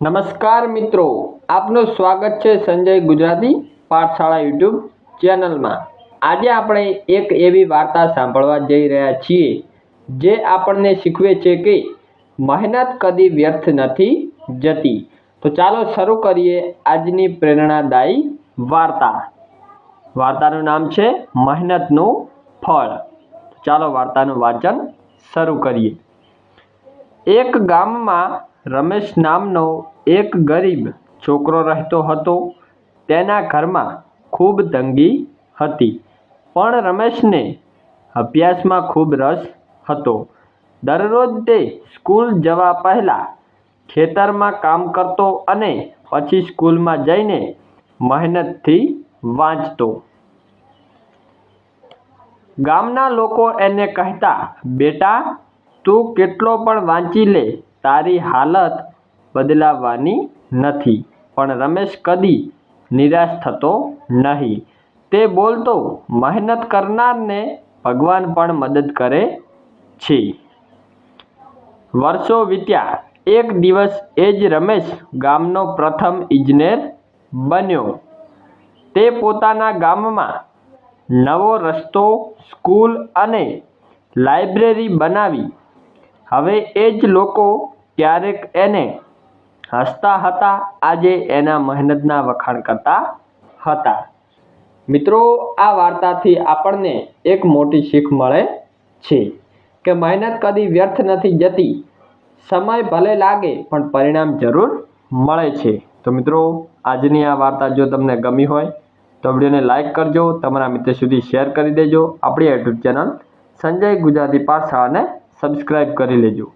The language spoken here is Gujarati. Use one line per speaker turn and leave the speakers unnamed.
નમસ્કાર મિત્રો, આપનું સ્વાગત છે સંજય ગુજરાતી પાઠશાળા યુટ્યુબ ચેનલમાં. આજે આપણે એક એવી વાર્તા સાંભળવા જઈ રહ્યા છીએ, જે આપણને શીખવે છે કે મહેનત કદી વ્યર્થ નથી જતી. તો ચાલો શરૂ કરીએ આજની પ્રેરણાદાયી વાર્તા. વાર્તાનું નામ છે મહેનતનું ફળ. ચાલો વાર્તાનું વાંચન શરૂ કરીએ. એક ગામમાં રમેશ નામનો એક ગરીબ છોકરો રહેતો હતો. તેના ઘરમાં ખૂબ તંગી હતી. પણ રમેશને અભ્યાસમાં ખૂબ રસ હતો. દરરોજ તે સ્કૂલ જવા પહેલાં ખેતરમાં કામ કરતો અને પછી સ્કૂલમાં જઈને મહેનતથી વાંચતો. ગામના લોકો એને કહેતા, બેટા, તું કેટલો પણ વાંચી લે તારી હાલત બદલાવાની નથી. પણ રમેશ કદી નિરાશ થતો નહીં. તે બોલતો મહેનત કરનારને ભગવાન પણ મદદ કરે છે. વર્ષો વીત્યા, એક દિવસ એ જ રમેશ ગામનો પ્રથમ ઇજનેર બન્યો. તે પોતાના ગામમાં નવો રસ્તો, સ્કૂલ અને લાઇબ્રેરી બનાવી. હવે એ જ લોકો ક્યારેક એને હસતા હતા, આજે એના મહેનતના વખાણ કરતા હતા. મિત્રો, આ વાર્તાથી આપણને એક મોટી શીખ મળે છે કે મહેનત કદી વ્યર્થ નથી જતી, સમય ભલે લાગે પણ પરિણામ જરૂર મળે છે. તો મિત્રો, આજની આ વાર્તા જો તમને ગમી હોય, તો વિડીયોને લાઇક કરજો, તમારા મિત્ર સુધી શેર કરી દેજો, આપણી યુટ્યુબ ચેનલ સંજય ગુજરાતી પાઠશાળાને સબસ્ક્રાઈબ કરી લેજો.